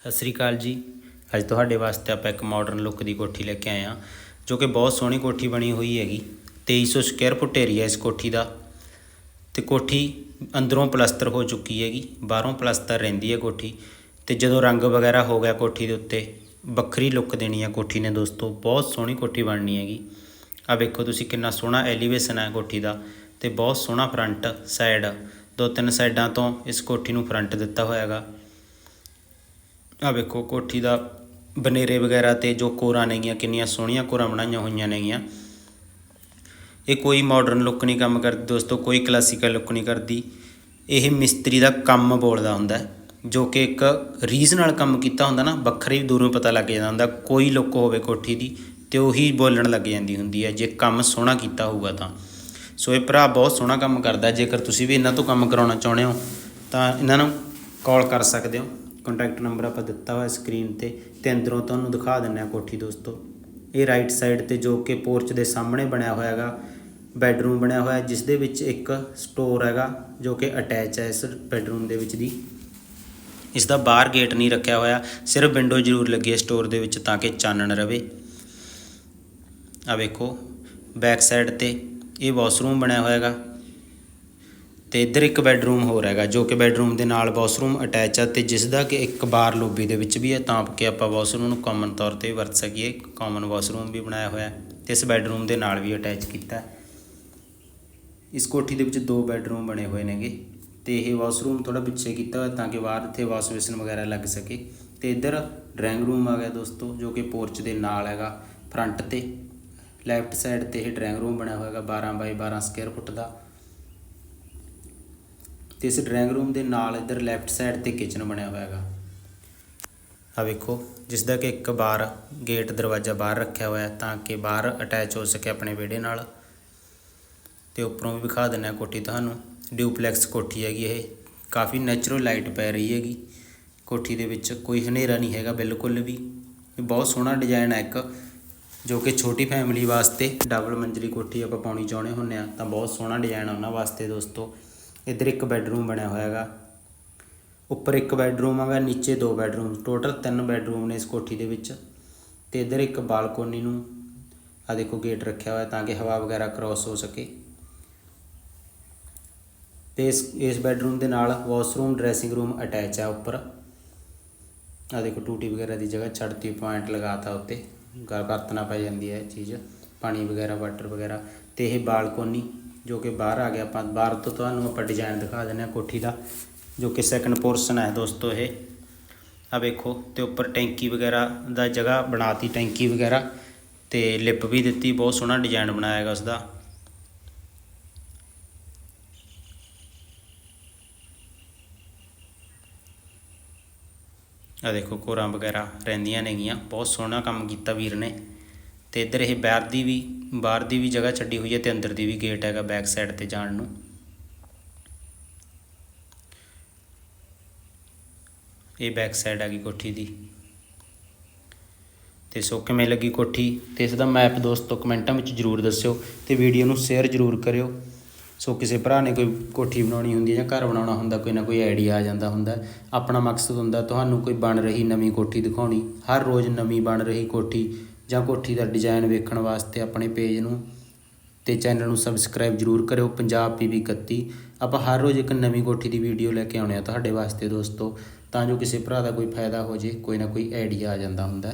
ਸਤਿ ਸ੍ਰੀ ਅਕਾਲ ਜੀ। ਅੱਜ ਤੁਹਾਡੇ ਵਾਸਤੇ ਆਪਾਂ ਇੱਕ ਮਾਡਰਨ ਲੁੱਕ ਦੀ ਕੋਠੀ ਲੈ ਕੇ ਆਏ ਹਾਂ, ਜੋ ਕਿ ਬਹੁਤ ਸੋਹਣੀ ਕੋਠੀ ਬਣੀ ਹੋਈ ਹੈਗੀ। 2300 ਸਕੁਅਰ ਫੁੱਟ ਏਰੀਆ ਇਸ ਕੋਠੀ ਦਾ। ਤੇ ਕੋਠੀ ਅੰਦਰੋਂ ਪਲਸਤਰ ਹੋ ਚੁੱਕੀ ਹੈਗੀ, ਬਾਹਰੋਂ ਪਲਸਤਰ ਰਹਿੰਦੀ ਹੈ ਕੋਠੀ। ਤੇ ਜਦੋਂ ਰੰਗ ਵਗੈਰਾ ਹੋ ਗਿਆ ਕੋਠੀ ਦੇ ਉੱਤੇ, ਵੱਖਰੀ ਲੁੱਕ ਦੇਣੀ ਹੈ ਕੋਠੀ ਨੇ ਦੋਸਤੋ। ਬਹੁਤ ਸੋਹਣੀ ਕੋਠੀ ਬਣਨੀ ਹੈਗੀ। ਆ ਵੇਖੋ ਤੁਸੀਂ ਕਿੰਨਾ ਸੋਹਣਾ ਐਲੀਵੇਸ਼ਨ ਹੈ ਕੋਠੀ ਦਾ। ਤੇ ਬਹੁਤ ਸੋਹਣਾ ਫਰੰਟ ਸਾਈਡ ਦੋ ਤਿੰਨ ਸਾਈਡਾਂ ਤੋਂ ਇਸ ਕੋਠੀ ਨੂੰ ਫਰੰਟ ਦਿੱਤਾ ਹੋਇਆ ਹੈਗਾ। ਆ ਵੇਖੋ, ਕੋਠੀ ਦਾ ਬਨੇਰੇ ਵਗੈਰਾ ਤੇ ਜੋ ਕੋਰਾਂ ਨੇਗੀਆਂ, ਕਿੰਨੀਆਂ ਸੋਹਣੀਆਂ ਕੋਰਾਂ ਬਣਾਈਆਂ ਹੋਈਆਂ ਨੇਗੀਆਂ। ਇਹ ਕੋਈ ਮਾਡਰਨ ਲੁੱਕ ਨਹੀਂ ਕੰਮ ਕਰਦੀ ਦੋਸਤੋ, ਕੋਈ ਕਲਾਸੀਕਲ ਲੁੱਕ ਨਹੀਂ ਕਰਦੀ। ਇਹ ਮਿਸਤਰੀ ਦਾ ਕੰਮ ਬੋਲਦਾ ਹੁੰਦਾ ਜੋ ਕਿ ਇੱਕ ਰੀਜ਼ ਨਾਲ ਕੰਮ ਕੀਤਾ ਹੁੰਦਾ ਨਾ, ਵੱਖਰੇ ਹੀ ਦੂਰੋਂ ਪਤਾ ਲੱਗ ਜਾਂਦਾ ਹੁੰਦਾ, ਕੋਈ ਲੁੱਕ ਹੋਵੇ ਕੋਠੀ ਦੀ, ਤੇ ਉਹੀ ਬੋਲਣ ਲੱਗ ਜਾਂਦੀ ਹੁੰਦੀ ਹੈ, ਜੇ ਕੰਮ ਸੋਹਣਾ ਕੀਤਾ ਹੋਊਗਾ ਤਾਂ। ਸੋ ਇਹ ਭਰਾ ਬਹੁਤ ਸੋਹਣਾ ਕੰਮ ਕਰਦਾ, ਜੇਕਰ ਤੁਸੀਂ ਵੀ ਇਹਨਾਂ ਤੋਂ ਕੰਮ ਕਰਾਉਣਾ ਚਾਹੁੰਦੇ ਹੋ, ਤਾਂ ਇਹਨਾਂ ਨੂੰ ਕਾਲ ਕਰ ਸਕਦੇ ਹੋ। ਕੰਟੈਕਟ ਨੰਬਰ ਆਪਾਂ ਦਿੱਤਾ ਹੋਇਆ ਸਕਰੀਨ ਤੇ ਤੇ ਅੰਦਰੋਂ ਤੁਹਾਨੂੰ ਦਿਖਾ ਦਿੰਨੇ ਆ ਕੋਠੀ ਦੋਸਤੋ। ਇਹ ਰਾਈਟ ਸਾਈਡ ਤੇ ਜੋ ਕਿ ਪੋਰਚ ਦੇ ਸਾਹਮਣੇ ਬਣਿਆ ਹੋਇਆ ਹੈਗਾ ਬੈਡਰੂਮ ਬਣਿਆ ਹੋਇਆ ਜਿਸ ਦੇ ਵਿੱਚ ਇੱਕ ਸਟੋਰ ਹੈਗਾ, ਜੋ ਕਿ ਅਟੈਚ ਹੈ ਇਸ ਬੈਡਰੂਮ ਦੇ ਵਿੱਚ ਦੀ। ਇਸ ਦਾ ਬਾਹਰ ਗੇਟ ਨਹੀਂ ਰੱਖਿਆ ਹੋਇਆ, ਸਿਰਫ ਵਿੰਡੋ ਜ਼ਰੂਰ ਲੱਗੀ ਹੈ ਸਟੋਰ ਦੇ ਵਿੱਚ ਤਾਂ ਕਿ ਚਾਨਣ ਰਵੇ। ਆ ਵੇਖੋ ਬੈਕ ਸਾਈਡ ਤੇ ਇਹ ਵਾਸ਼ਰੂਮ ਬਣਿਆ ਹੋਇਆ ਹੈਗਾ। ਤੇ ਇੱਧਰ ਇੱਕ ਬੈੱਡਰੂਮ ਹੋਰ ਹੈਗਾ, ਜੋ ਕਿ ਬੈੱਡਰੂਮ ਦੇ ਨਾਲ ਵਾਸ਼ਰੂਮ ਅਟੈਚ ਆ ਤੇ ਜਿਸ ਦਾ ਕਿ ਇੱਕ ਬਾਰ ਲੋਬੀ ਦੇ ਵਿੱਚ ਵੀ ਹੈ ਤਾਂ ਕਿ ਆਪਾਂ ਵਾਸ਼ਰੂਮ ਨੂੰ ਕਾਮਨ ਤੌਰ ਤੇ ਵਰਤ ਸਕੀਏ ਕਾਮਨ ਵਾਸ਼ਰੂਮ ਵੀ ਬਣਾਇਆ ਹੋਇਆ ਹੈ ਤੇ ਇਸ ਬੈੱਡਰੂਮ ਦੇ ਨਾਲ ਵੀ ਅਟੈਚ ਕੀਤਾ ਇਸ ਕੋਠੀ ਦੇ ਵਿੱਚ ਦੋ ਬੈੱਡਰੂਮ ਬਣੇ ਹੋਏ ਨੇਗੇ ਤੇ ਇਹ ਵਾਸ਼ਰੂਮ ਥੋੜਾ ਪਿੱਛੇ ਕੀਤਾ ਹੋਇਆ ਤਾਂ ਕਿ ਬਾਹਰ ਇੱਥੇ ਵਾਸ਼ ਬੇਸਿਨ ਵਗੈਰਾ ਲੱਗ ਸਕੇ। ਤੇ ਇੱਧਰ ਡਰਾਇੰਗ ਰੂਮ ਆ ਗਿਆ ਦੋਸਤੋ, ਜੋ ਕਿ ਪੋਰਚ ਦੇ ਨਾਲ ਹੈਗਾ, ਫਰੰਟ ਤੇ, ਲੈਫਟ ਸਾਈਡ ਤੇ ਇਹ ਡਰਾਇੰਗ ਰੂਮ ਬਣਿਆ ਹੋਇਆ ਹੈਗਾ 12 ਬਾਈ 12 ਸਕੁਅਰ ਫੁੱਟ ਦਾ। ਤੇ ਇਸ ਡਰਾਇੰਗ ਰੂਮ ਦੇ ਨਾਲ ਇੱਧਰ ਲੈਫਟ ਸਾਈਡ ਤੇ ਕਿਚਨ ਬਣਿਆ ਹੋਇਆ ਹੈਗਾ। ਆ ਵੇਖੋ ਜਿਸ ਦਾ ਕਿ ਇੱਕ ਬਾਰ ਗੇਟ ਦਰਵਾਜ਼ਾ ਬਾਹਰ ਰੱਖਿਆ ਹੋਇਆ ਤਾਂ ਕਿ ਬਾਹਰ ਅਟੈਚ ਹੋ ਸਕੇ ਆਪਣੇ ਵਿਹੜੇ ਨਾਲ। ਤੇ ਉੱਪਰੋਂ ਵੀ ਵਿਖਾ ਦਿੰਨਾ ਕੋਠੀ ਤੁਹਾਨੂੰ। ਡਿਊਪਲੈਕਸ ਕੋਠੀ ਹੈਗੀ ਇਹ। ਕਾਫੀ ਨੈਚੁਰਲ ਲਾਈਟ ਪੈ ਰਹੀ ਹੈਗੀ। ਕੋਠੀ ਦੇ ਵਿੱਚ ਕੋਈ ਹਨੇਰਾ ਨਹੀਂ ਹੈਗਾ ਬਿਲਕੁਲ ਵੀ। ਇਹ ਬਹੁਤ ਸੋਹਣਾ ਡਿਜ਼ਾਈਨ ਹੈ ਇੱਕ, ਜੋ ਕਿ ਛੋਟੀ ਫੈਮਿਲੀ ਵਾਸਤੇ ਡਬਲ ਮੰਜ਼ਲੀ ਕੋਠੀ ਆਪਾਂ ਪਾਉਣੀ ਚਾਹੁੰਦੇ ਹੁੰਨੇ ਆ ਤਾਂ ਬਹੁਤ ਸੋਹਣਾ ਡਿਜ਼ਾਈਨ ਆ ਉਹਨਾਂ ਵਾਸਤੇ ਦੋਸਤੋ। ਇੱਧਰ ਇੱਕ ਬੈੱਡਰੂਮ ਬਣਿਆ ਹੋਇਆ ਹੈਗਾ। ਉੱਪਰ ਇੱਕ ਬੈੱਡਰੂਮ ਹੈਗਾ, ਨੀਚੇ ਦੋ ਬੈੱਡਰੂਮ। ਟੋਟਲ ਤਿੰਨ ਬੈੱਡਰੂਮ ਨੇ ਇਸ ਕੋਠੀ ਦੇ ਵਿੱਚ ਤੇ ਇੱਧਰ ਇੱਕ ਬਾਲਕੋਨੀ ਨੂੰ ਆ ਦੇਖੋ ਗੇਟ ਰੱਖਿਆ ਹੋਇਆ ਤਾਂ ਕਿ ਹਵਾ ਵਗੈਰਾ ਕ੍ਰਾਸ ਹੋ ਸਕੇ। ਤੇ ਇਸ ਇਸ ਬੈੱਡਰੂਮ ਦੇ ਨਾਲ ਵਾਸ਼ਰੂਮ ਡਰੈਸਿੰਗ ਰੂਮ ਅਟੈਚ ਆ ਉੱਪਰ। ਆ ਦੇਖੋ ਟੂਟੀ ਵਗੈਰਾ ਦੀ ਜਗ੍ਹਾ ਛੱਡਤੀ ਪੁਆਇੰਟ ਲਗਾਤਾ ਉੱਤੇ। ਘਰ ਵਰਤਣਾ ਪੈ ਜਾਂਦੀ ਹੈ ਚੀਜ਼, ਪਾਣੀ ਵਗੈਰਾ, ਵਾਟਰ ਵਗੈਰਾ ਤੇ ਇਹ ਬਾਲਕੋਨੀ। ਜੋ ਕਿ ਬਾਹਰ ਆ ਗਿਆ। ਆਪਾਂ ਬਾਹਰ ਤੋਂ ਤੁਹਾਨੂੰ ਆਪਾਂ ਡਿਜ਼ਾਈਨ ਦਿਖਾ ਦਿੰਦੇ ਹਾਂ ਕੋਠੀ ਦਾ, ਜੋ ਕਿ ਸੈਕੰਡ ਪੋਰਸ਼ਨ ਹੈ ਦੋਸਤੋ ਇਹ। ਆ ਵੇਖੋ, ਤੇ ਉੱਪਰ ਟੈਂਕੀ ਵਗੈਰਾ ਦਾ ਜਗ੍ਹਾ ਬਣਾਤੀ, ਟੈਂਕੀ ਵਗੈਰਾ, ਤੇ ਲਿਪ ਵੀ ਦਿੱਤੀ, ਬਹੁਤ ਸੋਹਣਾ ਡਿਜ਼ਾਈਨ ਬਣਾਇਆ ਹੈਗਾ ਉਸ ਦਾ ਆ ਦੇਖੋ, ਕੋਰਾਂ ਵਗੈਰਾ ਰਹਿੰਦੀਆਂ ਨੇਗੀਆਂ, ਬਹੁਤ ਸੋਹਣਾ ਕੰਮ ਕੀਤਾ ਵੀਰ ਨੇ। ਤੇ ਇੱਧਰ ਇਹ ਬਾਹਰ ਦੀ ਵੀ, ਬਾਹਰ ਦੀ ਵੀ ਜਗ੍ਹਾ ਛੱਡੀ ਹੋਈ ਹੈ ਤੇ ਅੰਦਰ ਦੀ ਵੀ ਗੇਟ ਹੈਗਾ ਬੈਕ ਸਾਈਡ ਤੇ ਜਾਣ ਨੂੰ। ਇਹ ਬੈਕ ਸਾਈਡ ਹੈਗੀ ਕੋਠੀ ਦੀ। ਤੇ ਸੋ ਕਿਵੇਂ ਲੱਗੀ ਕੋਠੀ? ਤੇ ਇਸ ਦਾ ਮੈਪ ਦੋਸਤੋ ਕਮੈਂਟਾਂ ਵਿੱਚ ਜਰੂਰ ਦੱਸਿਓ ਤੇ ਵੀਡੀਓ ਨੂੰ ਸ਼ੇਅਰ ਜਰੂਰ ਕਰਿਓ। ਸੋ ਕਿਸੇ ਭਰਾ ਨੇ ਕੋਈ ਕੋਠੀ ਬਣਾਉਣੀ ਹੁੰਦੀ ਹੈ ਜਾਂ ਘਰ ਬਣਾਉਣਾ ਹੁੰਦਾ, ਕੋਈ ਨਾ ਕੋਈ ਆਈਡੀਆ ਆ ਜਾਂਦਾ ਹੁੰਦਾ। ਆਪਣਾ ਮਕਸਦ ਹੁੰਦਾ, ਤੁਹਾਨੂੰ ਕੋਈ ਬਣ ਰਹੀ ਨਵੀਂ ਕੋਠੀ ਦਿਖਾਉਣੀ। ਹਰ ਰੋਜ਼ ਨਵੀਂ ਬਣ ਰਹੀ ਕੋਠੀ। ਜਾਂ ਕੋਠੀ ਦਾ ਡਿਜ਼ਾਈਨ ਵੇਖਣ ਵਾਸਤੇ ਆਪਣੇ ਪੇਜ ਨੂੰ ਤੇ ਚੈਨਲ ਨੂੰ ਸਬਸਕ੍ਰਾਈਬ ਜਰੂਰ ਕਰਿਓ, ਪੰਜਾਬ ਪੀਵੀ 31 ਆਪਾਂ ਹਰ ਰੋਜ਼ ਇੱਕ ਨਵੀਂ ਕੋਠੀ ਦੀ ਵੀਡੀਓ ਲੈ ਕੇ ਆਉਣੇ ਆ ਤੁਹਾਡੇ ਵਾਸਤੇ ਦੋਸਤੋ। ਤਾਂ ਜੋ ਕਿਸੇ ਭਰਾ ਦਾ ਕੋਈ ਫਾਇਦਾ ਹੋ ਜੇ, ਕੋਈ ਨਾ ਕੋਈ ਆਈਡੀਆ ਆ ਜਾਂਦਾ ਹੁੰਦਾ।